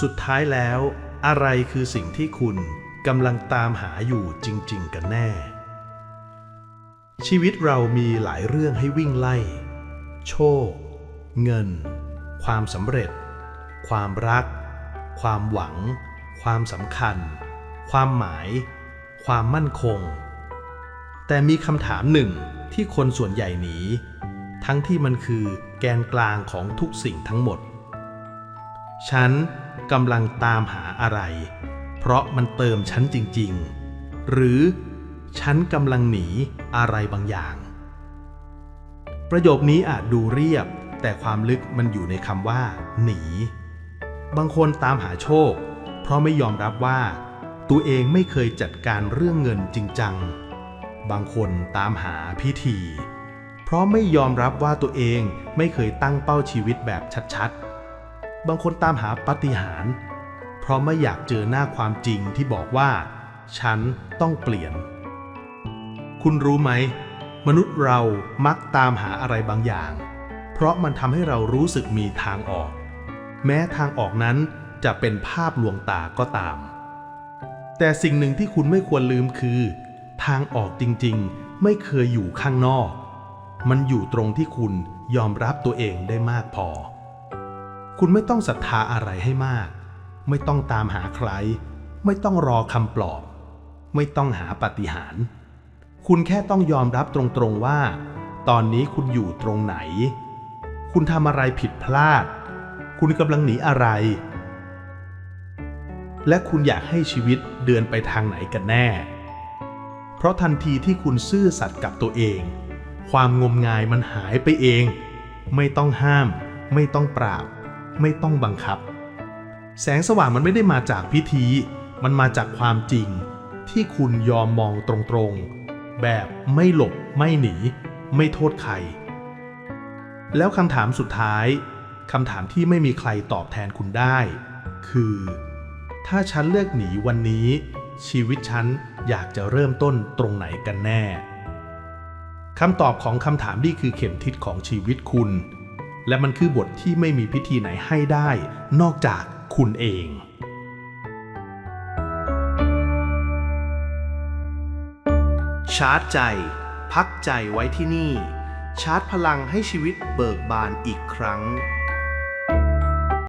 สุดท้ายแล้ว อะไรคือสิ่งที่คุณกำลังตามหาอยู่จริง ๆ กันแน่ ชีวิตเรามีหลายเรื่องให้วิ่งไล่ โชค เงิน ความสำเร็จ ความรัก ความหวัง ความสำคัญ ความหมาย ความมั่นคง แต่มีคำถามหนึ่งที่คนส่วนใหญ่หนีทั้งที่มันคือแกนกลางของทุกสิ่งทั้งหมด ฉันกำลังตามหาอะไร เพราะมันเติมฉันจริง ๆ หรือฉันกำลังหนีอะไรบางอย่าง ประโยคนี้อาจดูเรียบ แต่ความลึกมันอยู่ในคำว่า หนี บางคนตามหาโชค เพราะไม่ยอมรับว่า ตัวเองไม่เคยจัดการเรื่องเงินจริงจัง บางคนตามหาพิธี เพราะไม่ยอมรับว่าตัวเองไม่เคยตั้งเป้าชีวิตแบบชัดๆ บางคนตามหาปาฏิหาริย์เพราะไม่อยากเจอหน้าความจริงที่บอกว่า ฉันต้องเปลี่ยน คุณรู้ไหม มนุษย์เรามักตามหาอะไรบางอย่าง เพราะมันทำให้เรารู้สึกมีทางออก แม้ทางออกนั้นจะเป็นภาพลวงตาก็ตาม แต่สิ่งหนึ่งที่คุณไม่ควรลืมคือ ทางออกจริงๆ ไม่เคยอยู่ข้างนอก มันอยู่ตรงที่คุณยอมรับตัวเองได้มากพอ คุณไม่ต้องศรัทธาอะไรให้มาก ไม่ต้องตามหาใคร ไม่ต้องรอคำปลอบ ไม่ต้องหาปาฏิหารย์คุณแค่ต้องยอมรับตรงๆว่า ตอนนี้คุณอยู่ตรงไหน คุณทำอะไรผิดพลาด คุณกำลังหนีอะไร และคุณอยากให้ชีวิตเดินไปทางไหนกันแน่ เพราะทันทีที่คุณซื่อสัตย์กับตัวเอง ความงมงายมันหายไปเอง ไม่ต้องห้าม ไม่ต้องปราบ ไม่ต้องบังคับ แสงสว่างมันไม่ได้มาจากพิธี มันมาจากความจริง ที่คุณยอมมองตรงๆ แบบไม่หลบไม่หนี ไม่โทษใคร แล้วคำถามสุดท้ายคำถามที่ไม่มีใครตอบแทนคุณได้ คือ ถ้าฉันเลือกหนีวันนี้ ชีวิตฉันอยากจะเริ่มต้นตรงไหนกันแน่คำตอบของคำถามนี่คือเข็มทิศของชีวิตคุณ และมันคือบทที่ไม่มีพิธีไหนให้ได้ นอกจากคุณเอง ชาร์จใจ พักใจไว้ที่นี่ ชาร์จพลังให้ชีวิตเบิกบานอีกครั้ง